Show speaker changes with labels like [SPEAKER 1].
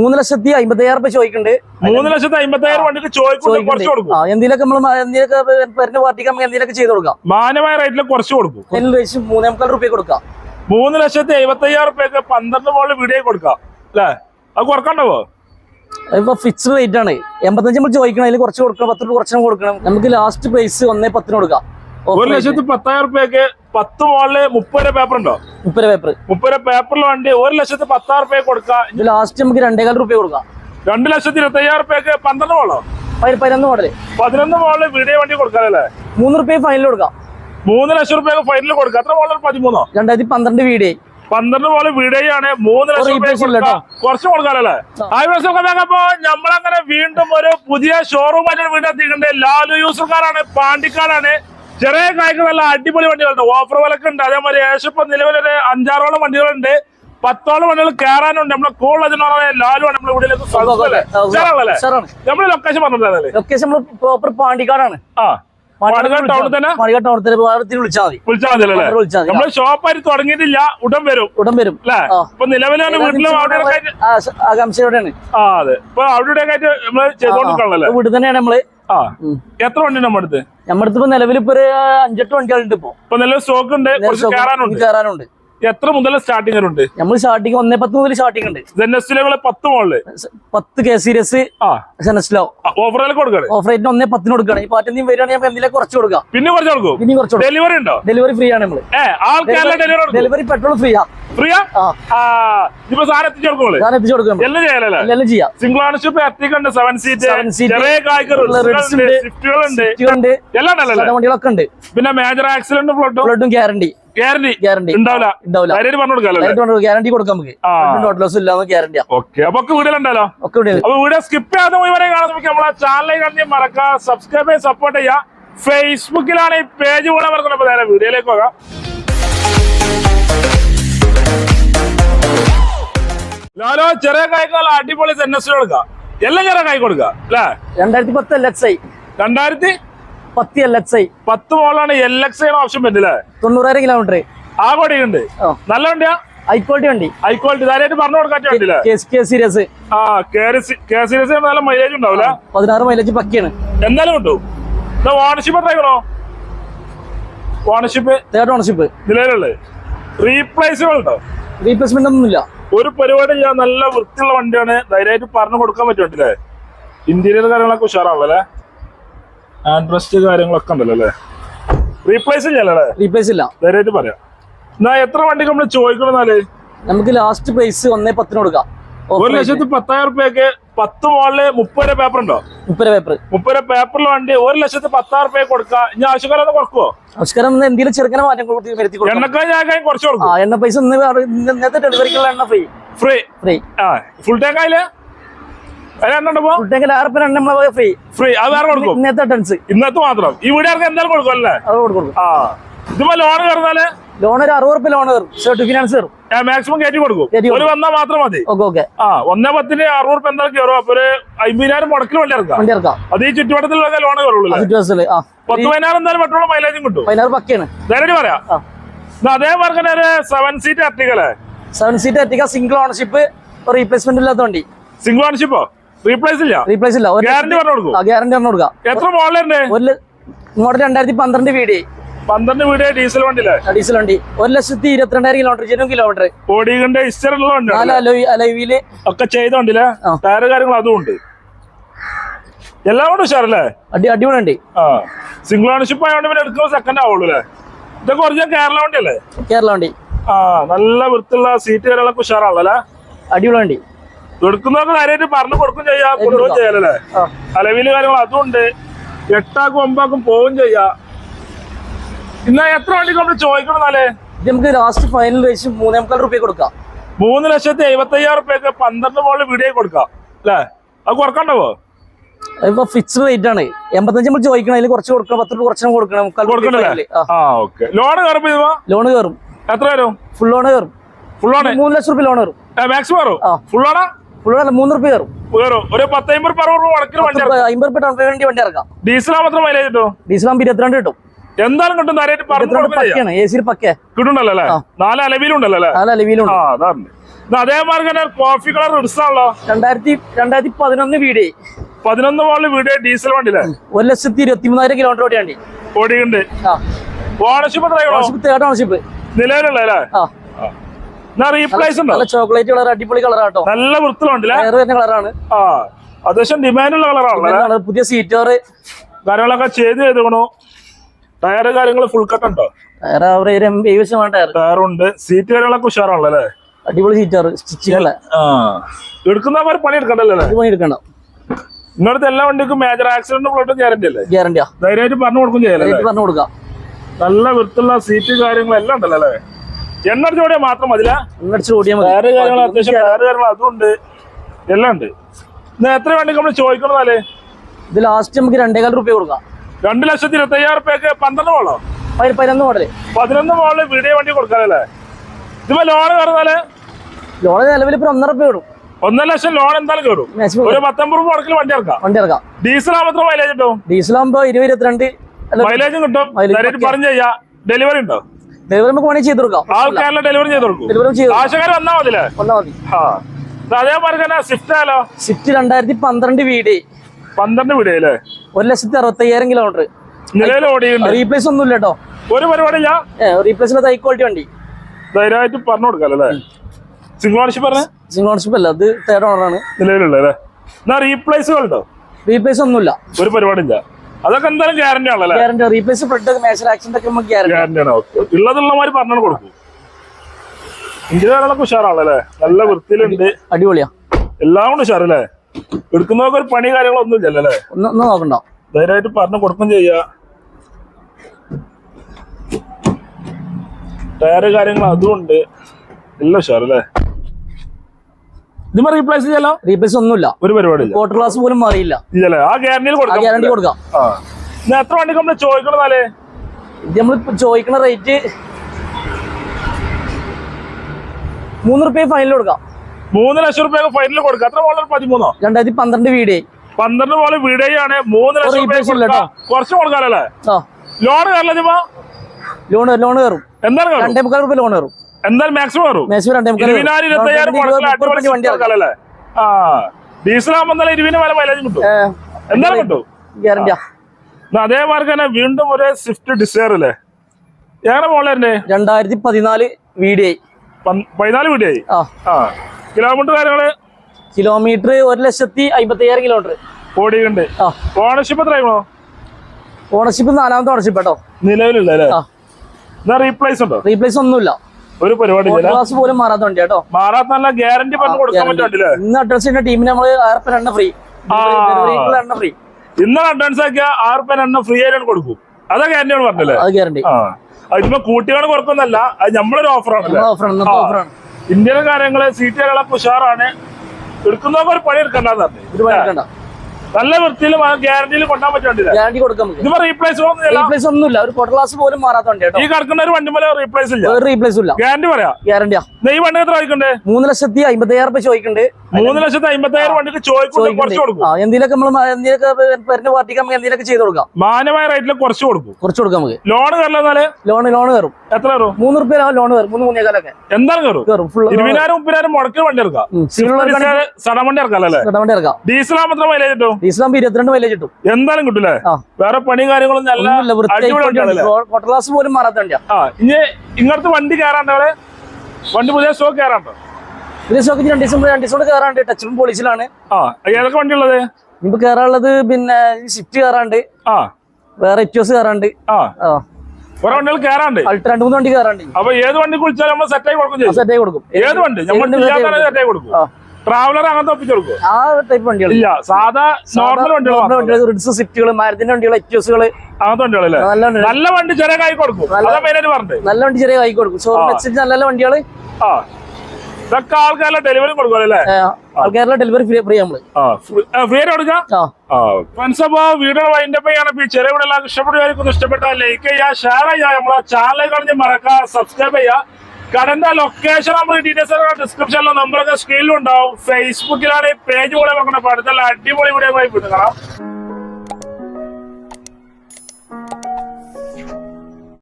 [SPEAKER 1] മൂന്ന് ലക്ഷത്തി അമ്പത്തയ്യായിരം രൂപ ചോദിക്കുന്നുണ്ട്
[SPEAKER 2] മൂന്ന് ലക്ഷത്തി അമ്പത്തായിരം വണ്ടിക്ക് ചോദിക്കും കുറച്ച് കൊടുക്കും.
[SPEAKER 1] ആ നമ്മൾ എന്തെങ്കിലുമൊക്കെ വരുന്ന പാർട്ടിക്ക് നമുക്ക് എന്തെങ്കിലും ചെയ്ത് കൊടുക്കാം?
[SPEAKER 2] മാന്യമായ റേറ്റിൽ കുറച്ച് കൊടുക്കും.
[SPEAKER 1] അതിന് വെച്ച് മൂന്നേ റുപ്യ കൊടുക്കാം.
[SPEAKER 2] മൂന്ന് ലക്ഷത്തി എഴുപത്തയ്യായിരം റുപ്യക്ക് പന്ത്രണ്ട് മോളിൽ വീഡിയോ കൊടുക്കാം. അല്ലേ? അത് കുറക്കണ്ടോ
[SPEAKER 1] ഇപ്പൊ ഫിക്സ്ഡ് റേറ്റ് ആണ്. എൺപത്തഞ്ച് നമ്മൾ ചോദിക്കണം അതിൽ കുറച്ച് കൊടുക്കണം പത്ത് രൂപ കുറച്ചും കൊടുക്കണം. നമുക്ക് ലാസ്റ്റ് പ്രൈസ് ഒന്നേ പത്തിന് കൊടുക്കാം.
[SPEAKER 2] ഒരു ലക്ഷത്തി പത്തായിരം റുപ്യക്ക് പത്ത് മോളിൽ മുപ്പത് രൂപ പേപ്പർ ഉണ്ടോ?
[SPEAKER 1] മുപ്പത് പേപ്പർ
[SPEAKER 2] മുപ്പത് രൂപ പേപ്പറിൽ വണ്ടി ഒരു ലക്ഷത്തി പത്തായിരം റുപ്യ കൊടുക്കാം.
[SPEAKER 1] ലാസ്റ്റ് നമുക്ക് രണ്ടേകാൽ റുപ്യ കൊടുക്കാം.
[SPEAKER 2] രണ്ട് ലക്ഷത്തി ഇരുപത്തി അയ്യായിരം റുപ്യക്ക് പന്ത്രണ്ട് മോളോ?
[SPEAKER 1] പതി- പതിനൊന്ന് മോഡൽ.
[SPEAKER 2] പതിനൊന്ന് മോളിൽ വീഡിയോ വണ്ടി കൊടുക്കാനല്ലേ
[SPEAKER 1] മൂന്ന് റുപ്യ ഫൈനൽ കൊടുക്കാം.
[SPEAKER 2] മൂന്ന് ലക്ഷം റുപ്യ ഫൈനൽ കൊടുക്കാം. എത്ര മോളിൽ പതിമൂന്നോ?
[SPEAKER 1] രണ്ടായിരത്തി പന്ത്രണ്ട് വീഡിയോ
[SPEAKER 2] പന്ത്രണ്ട് പോലെ വീടേയാണ്. ആണ് മൂന്ന് ലക്ഷം. കുറച്ച് കൊടുക്കാനല്ലേ അപ്പൊ നമ്മളങ്ങനെ വീണ്ടും ഒരു പുതിയ ഷോറൂം ആയിട്ട് വീണ്ടും എത്തിയിട്ടുണ്ട്. ലാലു യൂസർക്കാരാണ് പാണ്ടിക്കാടാണ്. ചെറിയ കായ്ക്ക് നല്ല അടിപൊളി വണ്ടികളുണ്ട്. ഓഫർ വിലക്ക് ഉണ്ട്. അതേമാതിരി ഏകദേശം ഇപ്പൊ നിലവിലൊരു അഞ്ചാറോളം വണ്ടികളുണ്ട്. പത്തോളം വണ്ടികൾ കയറാനുണ്ട് നമ്മളെ കൂടുതൽ ലാലു ആണ് നമ്മുടെ വീട്ടിലേക്ക്
[SPEAKER 1] സാറാണ്
[SPEAKER 2] നമ്മൾ ലൊക്കേഷൻ പറഞ്ഞിട്ടുണ്ടായിരുന്നു
[SPEAKER 1] ലൊക്കേഷൻ നമ്മൾ പ്രോപ്പർ പാണ്ടിക്കാടാണ്.
[SPEAKER 2] ആ നമ്മൾ ഷോപ്പായിട്ട് തുടങ്ങിയിട്ടില്ല. ഉടൻ വരും.
[SPEAKER 1] ഉടൻ വരും.
[SPEAKER 2] അല്ലേ. ഇപ്പൊ നിലവിലാണ് വീട്ടിലും
[SPEAKER 1] ആകാംക്ഷയോടെയാണ്
[SPEAKER 2] ആ അതെ. ഇപ്പൊ അവിടെ ആയിട്ട് നമ്മൾ
[SPEAKER 1] വീട് തന്നെയാണ് നമ്മൾ.
[SPEAKER 2] ആ. എത്ര വണ്ടി നമ്മുടെ അടുത്ത്?
[SPEAKER 1] നമ്മുടെ അടുത്ത് ഇപ്പൊ നിലവിൽ ഇപ്പൊ ഒരു അഞ്ചെട്ട് വണ്ടികളുണ്ട് ഇപ്പൊ.
[SPEAKER 2] നിലവിൽ സ്റ്റോക്ക് ഉണ്ട് കയറാനുണ്ട്
[SPEAKER 1] കയറാനുണ്ട്
[SPEAKER 2] എത്ര മുതൽ സ്റ്റാർട്ടിംഗ് ഉണ്ട്
[SPEAKER 1] നമ്മൾ സ്റ്റാർട്ടിങ് ഒന്നേ പത്ത് മുതൽ സ്റ്റാർട്ടിംഗ് ഉണ്ട്.
[SPEAKER 2] സെനസ്റ്റിലെ പത്ത്
[SPEAKER 1] മോളിൽ? പത്ത് കെ സീരിയസ്
[SPEAKER 2] ആ. ഓഫർ കൊടുക്കണം?
[SPEAKER 1] ഓഫർ ഓഫ് റേറ്റിന് ഒന്നേ പത്തിന് കൊടുക്കണം. ഈ പാറ്റെന്തെങ്കിലും വരികയാണെങ്കിൽ നമുക്ക് എന്തെങ്കിലും കുറച്ച് കൊടുക്കാം.
[SPEAKER 2] പിന്നെ കുറച്ച് കൊടുക്കും?
[SPEAKER 1] പിന്നെ കുറച്ച്
[SPEAKER 2] ഡെലിവറി ഉണ്ടോ?
[SPEAKER 1] ഡെലിവറി ഫ്രീ ആണ്
[SPEAKER 2] നമ്മൾ. ഡെലിവറി
[SPEAKER 1] ഡെലിവറി പെട്രോൾ ഫ്രീ
[SPEAKER 2] ഫ്രീയാ
[SPEAKER 1] ആ.
[SPEAKER 2] ആ? ഇപ്പൊ സാധനം എത്തിച്ചു കൊടുക്കോളെ
[SPEAKER 1] ഞാൻ എത്തിച്ചു കൊടുക്കാം
[SPEAKER 2] എല്ലാം
[SPEAKER 1] എല്ലാം ചെയ്യാം.
[SPEAKER 2] സിംഗിൾ ഓണർഷിപ്പ് എത്തിക്കുണ്ട് സെവൻ സീറ്റ്
[SPEAKER 1] സീറ്റ് ഉണ്ട്.
[SPEAKER 2] എല്ലാം
[SPEAKER 1] വണ്ടികളൊക്കെ ഉണ്ട്.
[SPEAKER 2] പിന്നെ മേജർ ആക്സിഡന്റ്
[SPEAKER 1] ഫ്ലഡും ഗ്യാരണ്ടി
[SPEAKER 2] ഗ്യാരണ്ടി
[SPEAKER 1] ഗ്യാരണ്ടി
[SPEAKER 2] ഉണ്ടാവില്ല. പറഞ്ഞു
[SPEAKER 1] ഗ്യാരണ്ടി കൊടുക്കാം. നമുക്ക്. ലോസ് ഇല്ലാന്ന് ഗ്യാരണ്ടിയാ
[SPEAKER 2] ഓക്കെ അപ്പൊ ഒക്കെ വീഡിയോയിലുണ്ടല്ലോ
[SPEAKER 1] ഒക്കെ ഇവിടെ
[SPEAKER 2] അപ്പൊ വീഡിയോ സ്കിപ്പ് ചെയ്യാതെ മുഴുവനെ കാണാൻ നമുക്ക് നമ്മളെ ചാനലിൽ കണ്ടി സബ്സ്ക്രൈബ് ചെയ്ത് സപ്പോർട്ട് ഫേസ്ബുക്കിലാണ് ഈ പേജ് കൂടെ അപ്പൊ നേരെ വീഡിയോയിലേക്ക് പോകാം. ലാലോ ചെറിയ കായ്ക്ക് നല്ല അടിപൊളി സെന്നസ് കൊടുക്കാം. എല്ലാം ചെറിയ കായ് കൊടുക്കാം. അല്ലേ?
[SPEAKER 1] രണ്ടായിരത്തി പത്ത് എൽ
[SPEAKER 2] രണ്ടായിരത്തി
[SPEAKER 1] പത്ത് എൽ എക്സ് ഐ
[SPEAKER 2] പത്ത് മോളാണ് എൽ എക്സ് ഓപ്ഷൻ പറ്റില്ലേ
[SPEAKER 1] തൊണ്ണൂറായിരം കിലോമീറ്റർ
[SPEAKER 2] ആ കൊടിയുണ്ട്
[SPEAKER 1] ഉണ്ട്.
[SPEAKER 2] നല്ല വണ്ടിയാ?
[SPEAKER 1] ഹൈ ക്വാളിറ്റി വണ്ടി.
[SPEAKER 2] ഹൈ ക്വാളിറ്റി ധാരായിട്ട് പറഞ്ഞു കൊടുക്കാൻ
[SPEAKER 1] സീരിയസ്
[SPEAKER 2] ആ കെ സീരീസ് നല്ല മൈലേജ് ഉണ്ടാവില്ല?
[SPEAKER 1] പതിനാറ് മൈലേജ് പക്കയാണ്.
[SPEAKER 2] എന്തായാലും ഉണ്ടോ. ഓണർഷിപ്പ് എത്രയാക്കണോ ഓണർഷിപ്പ്
[SPEAKER 1] തേർഡ് ഓണർഷിപ്പ്
[SPEAKER 2] നിലവിലുള്ളത്. റീപ്ലേസുകൾ ഉണ്ടോ?
[SPEAKER 1] റീപ്ലേസ്മെന്റ് ഒന്നുമില്ല.
[SPEAKER 2] ഒരു പരിപാടി ചെയ്യാൻ നല്ല വൃത്തിയുള്ള വണ്ടിയാണ്. ധൈര്യമായിട്ട് പറഞ്ഞു കൊടുക്കാൻ പറ്റുമല്ലേ ഇന്റീരിയർ കാര്യങ്ങളൊക്കെ ഉഷാറാണല്ലോ അല്ലേ? ആൻഡ്രസ്റ്റ് കാര്യങ്ങളൊക്കെ ഉണ്ടല്ലോ അല്ലേ? റീപ്ലേസ് ഇല്ലല്ലേ
[SPEAKER 1] റീപ്ലേസ് ഇല്ല.
[SPEAKER 2] ധൈര്യമായിട്ട് പറയാം. എന്നാ എത്ര വണ്ടി നമ്മൾ ചോദിക്കണമെന്നാൽ
[SPEAKER 1] നമുക്ക് ലാസ്റ്റ് പ്രൈസ് ഒന്നേ പത്തിന് കൊടുക്കാം.
[SPEAKER 2] ഒരു ലക്ഷത്തി പത്തായിരം റുപ്യക്ക് പത്ത് മോളിൽ മുപ്പത് രൂപ പേപ്പർ ഉണ്ടോ?
[SPEAKER 1] മുപ്പത് പേപ്പർ
[SPEAKER 2] മുപ്പത് പേപ്പറിൽ വണ്ടി ഒരു ലക്ഷത്തി പത്തായിരം റുപ്യ കൊടുക്കാം. ഇനി ആവശ്യക്കാരെ കുറക്കുവോ
[SPEAKER 1] നമസ്കാരം എന്തെങ്കിലും ചെറുക്കനെ മാറ്റം
[SPEAKER 2] ഞാൻ കുറച്ച് കൊടുക്കും.
[SPEAKER 1] എണ്ണ പൈസ ഇന്നത്തെ ഡെലിവറിക്കുള്ള എണ്ണ ഫ്രീ
[SPEAKER 2] ഫ്രീ
[SPEAKER 1] ഫ്രീ
[SPEAKER 2] ആ ഫുൾ ടാങ്ക് ആയില്ലേ?
[SPEAKER 1] ഫ്രീ
[SPEAKER 2] ഫ്രീ അത് വേറെ കൊടുക്കും.
[SPEAKER 1] ഇന്നത്തെ
[SPEAKER 2] ഇന്നത്തെ മാത്രം. ഈ വീടുകാർക്ക് എന്തായാലും കൊടുക്കും അല്ലേ?
[SPEAKER 1] അത് കൊടുക്കും.
[SPEAKER 2] ആ. ഇതിപ്പോ ലോൺ കയറുന്നാൽ?
[SPEAKER 1] ലോൺ ഒരു അറുപത് റുപ്യ ലോൺ കയറും. ഷർട്ട് ഫിനാൻസ് കയറും.
[SPEAKER 2] മാക്സിമം കയറ്റി കൊടുക്കും. ഒരു വന്നാൽ മാത്രം മതി.
[SPEAKER 1] ഓക്കെ ഓക്കെ
[SPEAKER 2] ആ ഒന്നേ പത്തിന് അറുപത് റുപ്യ എന്തായാലും കയറും. അപ്പൊ ഒരു അമ്പതിനായിരം മുടക്കിൽ വണ്ടി ഇറക്കാം.
[SPEAKER 1] വണ്ടി ഇറക്കാം.
[SPEAKER 2] അത് ഈ ചുറ്റുവട്ടത്തിലൊക്കെ ലോൺ കയറുള്ളൂ അല്ലേ?
[SPEAKER 1] ആ
[SPEAKER 2] പത്ത് പതിനായിരം എന്തായാലും പെട്രോൾ മൈലേജും കിട്ടും.
[SPEAKER 1] പതിനാറ് പക്കയാണ്.
[SPEAKER 2] ധൈര്യം പറയാം.
[SPEAKER 1] ആ.
[SPEAKER 2] എന്നാ അതേ പറഞ്ഞ ഒരു seven seat
[SPEAKER 1] seven seat single ownership replacement ഇല്ലാത്ത വണ്ടി.
[SPEAKER 2] സിംഗിൾ ഓണർഷിപ്പോ റീപ്ലേസ് ഇല്ല?
[SPEAKER 1] റീപ്ലേസ് ഇല്ല.
[SPEAKER 2] ഗ്യാരണ്ടി പറഞ്ഞു കൊടുക്കും.
[SPEAKER 1] ഗ്യാരണ്ടി പറഞ്ഞു കൊടുക്കാം.
[SPEAKER 2] എത്ര മോഡലുണ്ട്
[SPEAKER 1] ഒരു മോഡൽ രണ്ടായിരത്തി പന്ത്രണ്ട് വീടി
[SPEAKER 2] പന്ത്രണ്ട് വീട് ഡീസൽ വണ്ടിയിലെ?
[SPEAKER 1] ഡീസൽ വണ്ടി. ഒരു ലക്ഷത്തി ഇരുപത്തിരണ്ടായിരം കിലോമീറ്റർ ജനു കിലോമീറ്റർ അലവിയിൽ
[SPEAKER 2] ഒക്കെ ചെയ്ത കാര്യങ്ങൾ അതും ഉണ്ട്. എല്ലാം കൊണ്ട് ഉഷാറല്ലേ?
[SPEAKER 1] അടി അടിപൊളി വണ്ടി
[SPEAKER 2] ആ. സിംഗിൾ ഓണർഷിപ്പ് ആയതുകൊണ്ട് പിന്നെ എടുക്കുന്ന സെക്കൻഡ് ആവുള്ളൂ അല്ലേ? ഇതൊക്കെ ഒറിജിനൽ കേരള വണ്ടി അല്ലേ
[SPEAKER 1] കേരള വണ്ടി.
[SPEAKER 2] ആ നല്ല വൃത്തിയുള്ള സീറ്റ് കാര്യങ്ങളൊക്കെ ഉഷാറാണല്ലേ
[SPEAKER 1] അടിപൊളി വണ്ടി.
[SPEAKER 2] എടുക്കുന്നതൊക്കെ കാര്യമായിട്ട് പറഞ്ഞു കൊടുക്കും ചെയ്യാം കൊണ്ടുപോകും ചെയ്യാലല്ലേ അലവിൽ കാര്യങ്ങൾ അതുകൊണ്ട് എട്ടാക്കും ഒമ്പാക്കും പോവും ചെയ്യാം. ഇന്ന എത്ര വണ്ടിക്ക് നമ്മൾ ചോദിക്കണം എന്നാലേ?
[SPEAKER 1] ഇത് നമുക്ക് ലാസ്റ്റ് ഫൈനൽ വെച്ച് മൂന്നേ മുക്കാൽ റുപ്യ കൊടുക്കാം.
[SPEAKER 2] മൂന്ന് ലക്ഷത്തി എഴുപത്തി അയ്യായിരം റുപ്യക്ക് പന്ത്രണ്ട് മോളിൽ വീഡിയോ കൊടുക്കാം അല്ലേ? അത് കുറക്കണ്ടോ
[SPEAKER 1] ഇപ്പൊ ഫിക്സ്ഡ് റേറ്റ് ആണ്. എൺപത്തഞ്ച് നമ്മൾ ചോദിക്കണം അതിൽ കുറച്ച് കൊടുക്കണം പത്ത് രൂപ കുറച്ചും കൊടുക്കണം
[SPEAKER 2] ലോണ് ഓക്കെ ലോൺ
[SPEAKER 1] കയറും.
[SPEAKER 2] എത്ര വരും?
[SPEAKER 1] ഫുൾ ലോൺ കയറും.
[SPEAKER 2] ഫുൾ ലോൺ
[SPEAKER 1] മൂന്ന് ലക്ഷം റുപ്യ ലോൺ കയറും.
[SPEAKER 2] മാക്സിമം ഫുൾ ഓണാ
[SPEAKER 1] അല്ല മൂന്ന് റുപ്യ കയറും.
[SPEAKER 2] ഒരു വണ്ടി ഇറക്കാം.
[SPEAKER 1] അമ്പത് റുപ്യ ഡൗൺ പേയ്മെന്റ് വണ്ടി ഇറക്കാം.
[SPEAKER 2] ഡീസൽ മാത്രം മൈലേജ് കിട്ടും?
[SPEAKER 1] ഡീസൽ ആകുമ്പോൾ ഇരുപത്തിരണ്ട് കിട്ടും.
[SPEAKER 2] എന്തായാലും കിട്ടും. ധാരായിട്ട് പറഞ്ഞു
[SPEAKER 1] ഇരുപത്തിരണ്ട്
[SPEAKER 2] കൊടുക്കുക ചെയ്യാം
[SPEAKER 1] പക്കയാണ്. എ സിയിൽ പക്കേ
[SPEAKER 2] കിട്ടുണ്ടല്ലോ അല്ലേ?
[SPEAKER 1] ആ.
[SPEAKER 2] നാല് അലവിലും ഉണ്ടല്ലോ അല്ലേ?
[SPEAKER 1] നാല് അലവിയിലുണ്ട്.
[SPEAKER 2] ആ അതാണ് ഇത് അതേമാതിരി തന്നെ കോഫി കളർ ഇടിച്ചാണല്ലോ
[SPEAKER 1] രണ്ടായിരത്തി രണ്ടായിരത്തി പതിനൊന്ന് വീട്.
[SPEAKER 2] പതിനൊന്ന് മോളിൽ വീട് ഡീസൽ
[SPEAKER 1] ഒരു ലക്ഷത്തി ഇരുപത്തി മൂന്നായിരം കിലോമീറ്റർ ഓടിയാണ്ടി
[SPEAKER 2] ഓടിയുണ്ട്
[SPEAKER 1] ആ.
[SPEAKER 2] ഓണർഷിപ്പ് എത്രയാണോ
[SPEAKER 1] ഓണർഷിപ്പ് തേർഡ് ഓണർഷിപ്പ്
[SPEAKER 2] നിലവിലുള്ള
[SPEAKER 1] ആ.
[SPEAKER 2] എന്നാ റീപ്ലേസ് ഉണ്ടോ?
[SPEAKER 1] നല്ല ചോക്ലേറ്റ് കളർ അടിപൊളി കളറാട്ടോ
[SPEAKER 2] നല്ല വൃത്തിലുണ്ടല്ലേ
[SPEAKER 1] കളറാണ്
[SPEAKER 2] ആ അത്യാവശ്യം ഡിമാൻഡുള്ള കളറാണല്ലേ
[SPEAKER 1] പുതിയ സീറ്റോർ
[SPEAKER 2] കാര്യങ്ങളൊക്കെ ചെയ്ത് ചെയ്തോണു ടയർ കാര്യങ്ങൾ ഫുൾ കട്ട് ഉണ്ടോ?
[SPEAKER 1] ടയർ ഒരു ടയർ
[SPEAKER 2] ടയറുണ്ട് സീറ്റ് കാര്യങ്ങളൊക്കെ ഉഷാറാണല്ലോ അല്ലേ?
[SPEAKER 1] അടിപൊളി സീറ്റർ സ്റ്റിച്ചിങ് അല്ലേ?
[SPEAKER 2] എടുക്കുന്നവർ പണി എടുക്കണ്ടല്ലോ
[SPEAKER 1] പണി
[SPEAKER 2] ഇന്നടുത്ത് എല്ലാ വണ്ടിക്കും മേജർ ആക്സിഡന്റ് പ്ലോട്ടും ഗ്യാരണ്ടി അല്ലേ?
[SPEAKER 1] ഗ്യാരണ്ടിയാ
[SPEAKER 2] ധൈര്യമായിട്ട് പറഞ്ഞു കൊടുക്കും
[SPEAKER 1] ചെയ്യാം പറഞ്ഞു കൊടുക്കാം.
[SPEAKER 2] നല്ല വൃത്തിയുള്ള സീറ്റ് കാര്യങ്ങളെല്ലാം ഉണ്ടല്ലോ അല്ലേ? എണ്ണ ഓടിയാൽ മാത്രം മതില.
[SPEAKER 1] ഒന്നടിച്ച് ഓടിയാൽ
[SPEAKER 2] വേറെ കാര്യങ്ങൾ
[SPEAKER 1] മതി
[SPEAKER 2] അത്യാവശ്യം ടയറ് കാര്യങ്ങൾ അതും ഉണ്ട് എല്ലാം ഉണ്ട്. എത്ര വേണ്ടി നമ്മൾ ചോദിക്കണതാലേ
[SPEAKER 1] ഇത് ലാസ്റ്റ് നമുക്ക് രണ്ടേകാൽ റുപ്യ കൊടുക്കാം.
[SPEAKER 2] രണ്ട് ലക്ഷത്തി ഇരുപത്തി അയ്യായിരം റുപ്യക്ക് പന്ത്രണ്ട് മോളോ?
[SPEAKER 1] പതി- പതിനൊന്ന് മോഡൽ.
[SPEAKER 2] പതിനൊന്ന് മോളിൽ വീഡിയോ വണ്ടി കൊടുക്കാനല്ലേ ഇതിപ്പോ ലോൺ കയറുന്നാൽ
[SPEAKER 1] ലോണ് നിലവിൽ ഇപ്പൊ ഒന്നര റുപ്യ കിടും
[SPEAKER 2] ഒന്നര ലക്ഷം ലോൺ എന്തായാലും കയറും ഒരു പത്തൊമ്പത് രൂപ മുടക്കിൽ വണ്ടി ഇറക്കാം.
[SPEAKER 1] വണ്ടി ഇറക്കാം.
[SPEAKER 2] ഡീസൽ ആകുമ്പോൾ മൈലേജ് കിട്ടും?
[SPEAKER 1] ഡീസൽ ആകുമ്പോ ഇരുപത് ഇരുപത്തിരണ്ട്
[SPEAKER 2] മൈലേജും കിട്ടും. പറഞ്ഞു ചെയ്യാം. ഡെലിവറി ഉണ്ടോ?
[SPEAKER 1] ഡെലിവറി നമുക്ക് വേണമെങ്കിൽ ചെയ്ത് കൊടുക്കാം.
[SPEAKER 2] ആൾക്കാരിലെ ഡെലിവറി ചെയ്ത് കൊടുക്കും.
[SPEAKER 1] ഡെലിവറി ചെയ്ത്
[SPEAKER 2] ആശക്കാർ വന്നാൽ മതില്ലേ
[SPEAKER 1] വന്നാൽ മതി.
[SPEAKER 2] ആ ഇത് അതേമാതിരി തന്നെ സ്വിഫ്റ്റ്
[SPEAKER 1] രണ്ടായിരത്തി പന്ത്രണ്ട് വീട്
[SPEAKER 2] പന്ത്രണ്ട് വീട് അല്ലേ?
[SPEAKER 1] ഒരു ലക്ഷത്തി അറുപത്തയ്യായിരം കിലോമീറ്റർ
[SPEAKER 2] നിലവിൽ ഓടിയുണ്ട്
[SPEAKER 1] റീപ്ലേസ് ഒന്നും ഇല്ല കേട്ടോ
[SPEAKER 2] ഒരു പരിപാടി ഇല്ല
[SPEAKER 1] റീപ്ലേസിലെ ഹൈ ക്വാളിറ്റി വണ്ടി.
[SPEAKER 2] ധൈര്യമായിട്ട് പറഞ്ഞു കൊടുക്കാം അല്ലേ? സിംഗിൾ ഓണർഷിപ്പ് പറഞ്ഞ?
[SPEAKER 1] സിംഗിൾ ഓണർഷിപ്പ് അല്ല അത് തേർഡ് ഓണറാണ്
[SPEAKER 2] നിലവിലുള്ള അല്ലേ? എന്നാ റീപ്ലേസുകൾ ഉണ്ടോ
[SPEAKER 1] റീപ്ലേസ് ഒന്നുമില്ല.
[SPEAKER 2] ഒരു പരിപാടി ഇല്ല. അതൊക്കെ എന്തായാലും ഗ്യാരണ്ടി ആണല്ലേ?
[SPEAKER 1] Guarantee replace flood major accident ഒക്കെ നമുക്ക് ഗ്യാരണ്ടി
[SPEAKER 2] ആണ്. ഉള്ളതുള്ള മാതിരി പറഞ്ഞു കൊടുക്കും. ഇന്ത്യയിലൊക്കെ ഉഷാറാണല്ലേ? നല്ല വൃത്തിയിലുണ്ട്.
[SPEAKER 1] അടിപൊളിയാ.
[SPEAKER 2] എല്ലാം കൊണ്ട് ഉഷാറല്ലേ? എടുക്കുന്നവർക്ക് ഒരു പണി കാര്യങ്ങളൊന്നും ഇല്ലല്ലേ
[SPEAKER 1] ഒന്നും നോക്കണ്ട.
[SPEAKER 2] ധൈര്യമായിട്ട് പറഞ്ഞു കൊടുക്കും ചെയ്യാ. ടയറ് കാര്യങ്ങൾ അതും ഉണ്ട്. എല്ലാം ഉഷാറല്ലേ? ഇതിമ റീപ്ലേസ് ചെയ്യാലോ?
[SPEAKER 1] റീപ്ലേസ് ഒന്നുമില്ല.
[SPEAKER 2] ഒരു പരിപാടി
[SPEAKER 1] ക്വാർട്ടർ ക്ലാസ് പോലും മാറിയില്ല.
[SPEAKER 2] ഇല്ലല്ലേ? ആ ഗ്യാരണ്ടിയിൽ കൊടുക്കാം.
[SPEAKER 1] ഗ്യാരണ്ടി കൊടുക്കാം.
[SPEAKER 2] എത്ര വണ്ടി നമ്മൾ ചോദിക്കണതാലേ
[SPEAKER 1] ഇത് നമ്മൾ ചോദിക്കണ റേറ്റ് മൂന്ന് റുപ്യ ഫൈനൽ കൊടുക്കാം.
[SPEAKER 2] മൂന്ന് ലക്ഷം റുപ്യ ഫൈനൽ കൊടുക്കാം. എത്ര മോഡൽ പതിമൂന്നോ?
[SPEAKER 1] രണ്ടായിരത്തി പന്ത്രണ്ട് വീട്
[SPEAKER 2] പന്ത്രണ്ട് മോൾ വീടേയാണ് മൂന്ന് ലക്ഷം കുറച്ച് കൊടുക്കാനല്ലേ ലോൺ കയറില്ല ലോണ്
[SPEAKER 1] ലോൺ ലോൺ കയറും
[SPEAKER 2] എന്താണ്
[SPEAKER 1] രണ്ടേ മുക്കാൽ റുപ്യ ലോൺ കയറും
[SPEAKER 2] എന്തായാലും മാക്സിമം ഡീസൽ ആകുമ്പോൾ നല്ല ഇരുപതിന് വരെ മൈലേജ് കിട്ടും. എന്തായാലും കിട്ടും.
[SPEAKER 1] ഗ്യാരണ്ടിയാ
[SPEAKER 2] മാർക്ക് തന്നെ വീണ്ടും ഒരു സ്വിഫ്റ്റ് ഡിസയർ അല്ലേ? എങ്ങനെ മോളെ
[SPEAKER 1] രണ്ടായിരത്തി പതിനാല് വീഡിയോ
[SPEAKER 2] പതിനാല് വീഡിയോ കിലോമീറ്റർ കാര്യങ്ങൾ?
[SPEAKER 1] കിലോമീറ്റർ ഒരു ലക്ഷത്തി അമ്പത്തി അയ്യായിരം കിലോമീറ്റർ
[SPEAKER 2] ഓടിയുണ്ട് ഓണർഷിപ്പ് എത്രയാണോ
[SPEAKER 1] ഓണർഷിപ്പ് നാലാമത്തെ ഓണർഷിപ്പ് കേട്ടോ
[SPEAKER 2] നിലവിലുള്ള റീപ്ലേസ് ഉണ്ടോ?
[SPEAKER 1] റീപ്ലേസ് ഒന്നുമില്ല.
[SPEAKER 2] ഒരു പരിപാടി
[SPEAKER 1] പോലും മാറാത്ത വണ്ടി കേട്ടോ
[SPEAKER 2] മാറാത്ത നല്ല ഗ്യാരണ്ടി പറഞ്ഞു കൊടുക്കാൻ പറ്റില്ലേ
[SPEAKER 1] ഇന്ന് അഡ്രസ്സിന്റെ ടീമിന് നമ്മൾ ആയിരപ്പൻ എണ്ണ ഫ്രീ. എണ്ണ ഫ്രീ
[SPEAKER 2] ഇന്നലെ അഡ്വാൻസ് ആക്കിയ ആർപ്പൻ എണ്ണ ഫ്രീ ആയിട്ട് കൊടുക്കും. അതാ ഗ്യാരണ്ടിയാണ് പറഞ്ഞല്ലേ
[SPEAKER 1] അത് ഗ്യാരണ്ടി
[SPEAKER 2] ഇതിപ്പോ അതിപ്പോ കൂട്ടിയാണ് കുറക്കൊന്നല്ല അത് നമ്മളൊരു
[SPEAKER 1] ഓഫറാണ് ഓഫറാണ്
[SPEAKER 2] ഇന്ത്യയിലെ കാര്യങ്ങൾ സീറ്റുകളൊക്കെ ഉഷാറാണ്. എടുക്കുന്നവർക്ക് ഒരു പണി എടുക്കണ്ടെന്ന് പറഞ്ഞു നല്ല വൃത്തിയിലും ഗ്യാരണ്ടിയിൽ കൊണ്ടാൻ പറ്റണ്ടില്ല
[SPEAKER 1] ഗ്യാരണ്ടി കൊടുക്കാം നമുക്ക്.
[SPEAKER 2] ഇതിപ്പോ റീപ്ലേസ് ഒന്നും
[SPEAKER 1] റീപ്ലേസ് ഒന്നുമില്ല. ഒരു ക്ലാസ് പോലും മാറാത്ത വണ്ടി
[SPEAKER 2] ഈ കിടക്കുന്ന ഒരു വണ്ടി പോലെ റീപ്ലേസ് ഇല്ല
[SPEAKER 1] റീപ്ലേസ് ഇല്ല.
[SPEAKER 2] ഗ്യാരണ്ടി പറയാ.
[SPEAKER 1] ഗ്യാരണ്ടിയാ
[SPEAKER 2] ഈ വണ്ടി എത്ര ചോദിക്കണ്ടേ?
[SPEAKER 1] മൂന്ന് ലക്ഷത്തി അമ്പത്തി അയ്യായിരം രൂപ ചോദിക്കുന്നുണ്ട്
[SPEAKER 2] മൂന്ന് ലക്ഷത്തി അമ്പത്തായിരം വണ്ടിക്ക് ചോദിക്കും കുറച്ച് കൊടുക്കും.
[SPEAKER 1] ആ എന്തെങ്കിലുമൊക്കെ നമ്മൾ എന്തെങ്കിലുമൊക്കെ വരുന്ന പാർട്ടിക്ക് നമുക്ക് എന്തെങ്കിലുമൊക്കെ ചെയ്ത് കൊടുക്കാം?
[SPEAKER 2] മാന്യമായ റേറ്റിൽ കുറച്ച് കൊടുക്കും.
[SPEAKER 1] കുറച്ച് കൊടുക്കാം നമുക്ക്.
[SPEAKER 2] ലോൺ കയറില്ലെന്നാൽ
[SPEAKER 1] ലോൺ ലോൺ കയറും.
[SPEAKER 2] എത്ര കയറും?
[SPEAKER 1] മൂന്ന് റുപ്യ ലോൺ കയറും. മൂന്ന് മൂന്നേക്കാലൊക്കെ
[SPEAKER 2] എന്താ കയറും?
[SPEAKER 1] കയറും. ഫുൾ
[SPEAKER 2] ഇരുപതിനായിരം മുപ്പതിനായിരം മുടക്കി വണ്ടി
[SPEAKER 1] എടുക്കാം.
[SPEAKER 2] സടം വണ്ടി ഇറക്കാം അല്ലേ?
[SPEAKER 1] വണ്ടി ഇറക്കാം
[SPEAKER 2] ഡീസൽ മാത്രം മൈലേജ് കിട്ടും?
[SPEAKER 1] ഡീസലാകുമ്പോൾ ഇരുപത്തിരണ്ട് മൈലേജ് കിട്ടും.
[SPEAKER 2] എന്തായാലും
[SPEAKER 1] കിട്ടില്ലേ
[SPEAKER 2] വേറെ പണിയും കാര്യങ്ങളും
[SPEAKER 1] ക്വാർട്ടർ ക്ലാസ് പോലും മാറാത്ത വണ്ടിയാ.
[SPEAKER 2] ഇനി ഇങ്ങനത്തെ വണ്ടി കയറാണ്ടോ വണ്ടി പുതിയ സ്റ്റോക്ക് കയറാണ്ടോ?
[SPEAKER 1] ഇതിന് സ്റ്റോക്ക് രണ്ട് ദിവസം രണ്ട് ദിവസം കൂടെ കയറാണ്ട് ടച്ചും പോളിസിലാണ്
[SPEAKER 2] ആ ഏതൊക്കെ വണ്ടി ഉള്ളത്
[SPEAKER 1] ഇപ്പൊ കയറാനുള്ളത് പിന്നെ സ്വിഫ്റ്റ് കയറാണ്ട്
[SPEAKER 2] ആ.
[SPEAKER 1] വേറെ എറ്റോസ് കയറാണ്ട്
[SPEAKER 2] ആ.
[SPEAKER 1] ആ.
[SPEAKER 2] കുറെ വണ്ടികൾ കയറാണ്ട്
[SPEAKER 1] രണ്ട് മൂന്ന് വണ്ടി കയറാണ്ട്
[SPEAKER 2] അപ്പൊ ഏത് വണ്ടി കുളിച്ചാലും നമ്മൾ ആയി കൊടുക്കും
[SPEAKER 1] സെറ്റ് ആയി കൊടുക്കും.
[SPEAKER 2] ഏത് വണ്ടി? നമ്മൾ
[SPEAKER 1] വണ്ടി
[SPEAKER 2] സെറ്റായി കൊടുക്കും. ട്രാവലർ അങ്ങനത്തെ ഒപ്പിച്ചു കൊടുക്കും
[SPEAKER 1] ആ ടൈപ്പ് വണ്ടികൾ
[SPEAKER 2] ഇല്ല. സാധാ നോർമൽ വണ്ടികൾ
[SPEAKER 1] റിഡ്സ് സ്വിഫ്റ്റുകൾ മരത്തിന്റെ വണ്ടികൾ എറ്റിയോസുകൾ
[SPEAKER 2] അങ്ങനത്തെ വണ്ടികളല്ലേ?
[SPEAKER 1] നല്ല വണ്ടി-
[SPEAKER 2] ചെറിയ കൈ കൊടുക്കും.
[SPEAKER 1] നല്ല വണ്ടി ചെറിയ കൈ കൊടുക്കും. വെച്ചിട്ട് നല്ല നല്ല വണ്ടികൾ
[SPEAKER 2] ആ. ഇതൊക്കെ ആൾക്കാരുടെ ഡെലിവറി
[SPEAKER 1] ആൾക്കാരുടെ ഡെലിവറി ഫ്രീ ഫ്രീ
[SPEAKER 2] നമ്മൾ. ഫ്രീ ആയിട്ട് കൊടുക്കാം?
[SPEAKER 1] ആ.
[SPEAKER 2] ഫ്രണ്ട്സ് അപ്പൊ വീഡിയോ വൈൻഡ് അപ്പ് ചെയ്യണം. ഈ ചെറിയ വീഡിയോ ഇഷ്ടപ്പെടുമായിരിക്കും ഇഷ്ടപ്പെട്ടാൽ ലൈക്ക് ചെയ്യുക ഷെയർ ചെയ്യുക. നമ്മളെ ചാനൽ കളഞ്ഞ് മറക്കുക സബ്സ്ക്രൈബ് ചെയ്യുക. കടന്റെ ലൊക്കേഷൻ നമ്മൾ ഡീറ്റെയിൽസ് ഡിസ്ക്രിപ്ഷനിലെ നമ്പറൊക്കെ സ്ക്രീനിലും ഉണ്ടാവും. ഫേസ്ബുക്കിലാണ് പേജ് കൂടെ അടുത്തുള്ള അടിപൊളി വീഡിയോ പോയി വിട്ട് കാണാം.